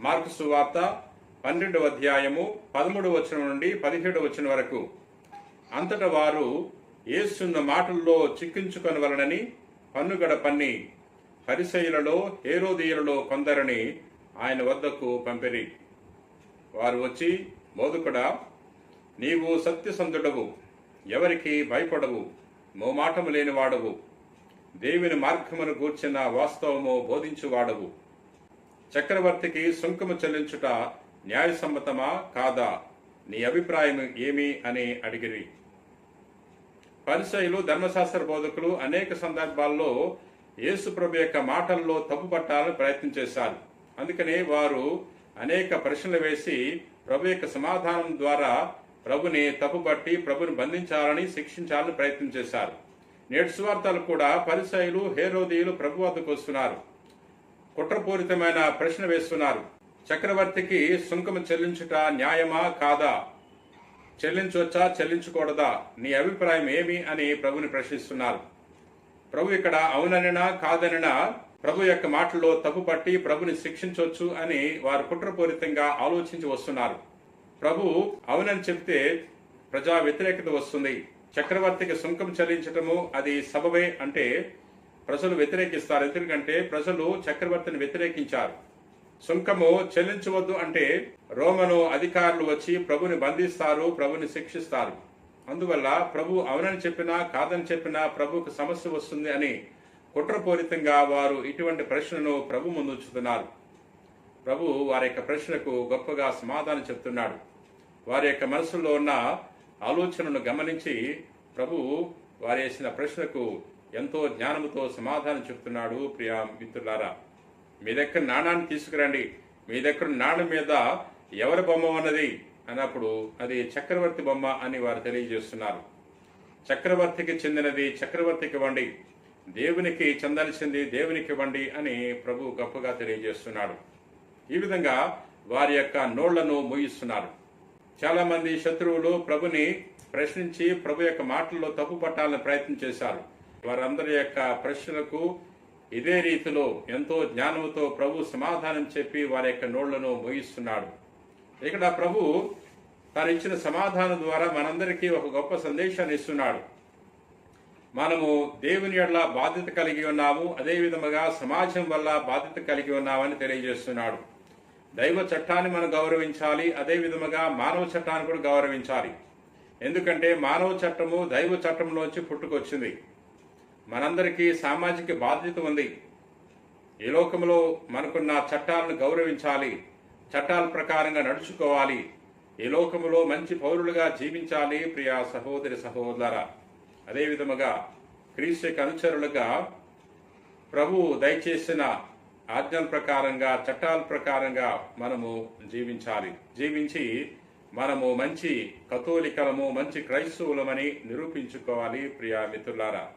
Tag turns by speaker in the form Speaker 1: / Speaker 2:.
Speaker 1: Mark సువార్త పన్నెండవ అధ్యాయము పదమూడు వచనం నుండి పదిహేడు వచనం వరకు. అంతట వారు ఏసున్న మాటల్లో చిక్కించుకొనవలనని పన్నుగడ పన్ని పరిసయులలో హేరోదీయులలో కొందరిని ఆయన వద్దకు పంపిరి. వారు వచ్చి బోధకుడా నీవు సత్యసంధుడవు ఎవరికి భయపడవు మోమాటము లేనివాడవు. దేవుని మార్గమును గూర్చిన వాస్తవము బోధించువాడవు. చక్రవర్తికి సుంకము చెల్లించుట న్యాయసమ్మతమా కాదా? నీ అభిప్రాయం ఏమి అని అడిగిరి. పరిశైలు ధర్మశాస్త్ర బోధకులు అనేక సందర్భాల్లో యేసుప్రభు యొక్క మాటల్లో తప్పు పట్టాలని ప్రయత్నం చేశారు. అందుకనే వారు అనేక ప్రశ్నలు వేసి ప్రభు యొక్క సమాధానం ద్వారా ప్రభుని తప్పుపట్టి ప్రభుని బంధించాలని శిక్షించాలని ప్రయత్నం చేశారు. నేటి సువార్తలు కూడా పరిసయులు హేరోదీయులు ప్రభు వద్దకు వస్తున్నారు. కుట్రపూరితమైన ప్రశ్న వేస్తున్నారు. చక్రవర్తికి సుంకం చెల్లించుట న్యాయమా కాదా? చెల్లించవచ్చా చెల్లించకూడదా? నీ అభిప్రాయం ఏమి అని ప్రభుని ప్రశ్నిస్తున్నారు. ప్రభు ఇక్కడ అవుననినా కాదనినా ప్రభు యొక్క మాటల్లో తప్పుపట్టి ప్రభుని శిక్షించవచ్చు అని వారు కుట్రపూరితంగా ఆలోచించి వస్తున్నారు. ప్రభు అవునని చెప్తే ప్రజా వ్యతిరేకత వస్తుంది. చక్రవర్తికి సుంకం చెల్లించటము అది సబవే అంటే ప్రజలు వ్యతిరేకిస్తారు. ఎందుకంటే ప్రజలు చక్రవర్తిని వ్యతిరేకించారు. సుంకము చెల్లించవద్దు అంటే రోమను అధికారులు వచ్చి ప్రభుని బంధిస్తారు ప్రభుని శిక్షిస్తారు. అందువల్ల ప్రభు అవునని చెప్పినా కాదని చెప్పినా ప్రభుకు సమస్య వస్తుంది అని కుట్రపూరితంగా వారు ఇటువంటి ప్రశ్నను ప్రభు ముందు ఉంచుతున్నారు. ప్రభు వారి యొక్క ప్రశ్నకు గొప్పగా సమాధానం చెప్తున్నాడు. వారి యొక్క మనసులో ఉన్న ఆలోచనను గమనించి ప్రభు వారు వేసిన ప్రశ్నకు ఎంతో జ్ఞానముతో సమాధానం చెప్తున్నాడు ప్రియా మిత్రులారా. మీ దగ్గర నాణాన్ని తీసుకురండి. మీ దగ్గర నాణం మీద ఎవరి బొమ్మ ఉన్నది? అన్నప్పుడు అది చక్రవర్తి బొమ్మ అని వారు తెలియజేస్తున్నారు. చక్రవర్తికి చెందినది చక్రవర్తికి ఇవ్వండి. దేవునికి చెందాల్సింది దేవునికి ఇవ్వండి అని ప్రభు గొప్పగా తెలియజేస్తున్నాడు. ఈ విధంగా వారి యొక్క నోళ్ళను మూయిస్తున్నారు. చాలా మంది శత్రువులు ప్రభుని ప్రశ్నించి ప్రభు యొక్క మాటల్లో తప్పు పట్టాలని ప్రయత్నం చేశారు. వారందరి యొక్క ప్రశ్నలకు ఇదే రీతిలో ఎంతో జ్ఞానముతో ప్రభు సమాధానం చెప్పి వారి యొక్క నోళ్ళను మోగిస్తున్నాడు ఇక్కడ ప్రభు తాను ఇచ్చిన సమాధానం ద్వారా మనందరికీ ఒక గొప్ప సందేశాన్ని ఇస్తున్నాడు. మనము దేవుని ఎడల బాధ్యత కలిగి ఉన్నాము అదే విధముగా సమాజం వల్ల బాధ్యత కలిగి ఉన్నామని తెలియజేస్తున్నాడు. దైవ చట్టాన్ని మనం గౌరవించాలి అదే విధముగా మానవ చట్టాన్ని కూడా గౌరవించాలి. ఎందుకంటే మానవ చట్టము దైవ చట్టంలోంచి పుట్టుకొచ్చింది. మనందరికీ సామాజిక బాధ్యత ఉంది. ఈ లోకంలో మనకున్న చట్టాలను గౌరవించాలి చట్టాల ప్రకారంగా నడుచుకోవాలి. ఈ లోకములో మంచి పౌరులుగా జీవించాలి ప్రియా సహోదరి సహోదర. అదేవిధముగా క్రీస్తుకి క్రీస్తు అనుచరులుగా ప్రభు దయచేసిన ఆజ్ఞల ప్రకారంగా చట్టాల ప్రకారంగా మనము జీవించాలి. జీవించి మనము మంచి కథోలికలము మంచి క్రైస్తవులమని నిరూపించుకోవాలి ప్రియా మిత్రులారా.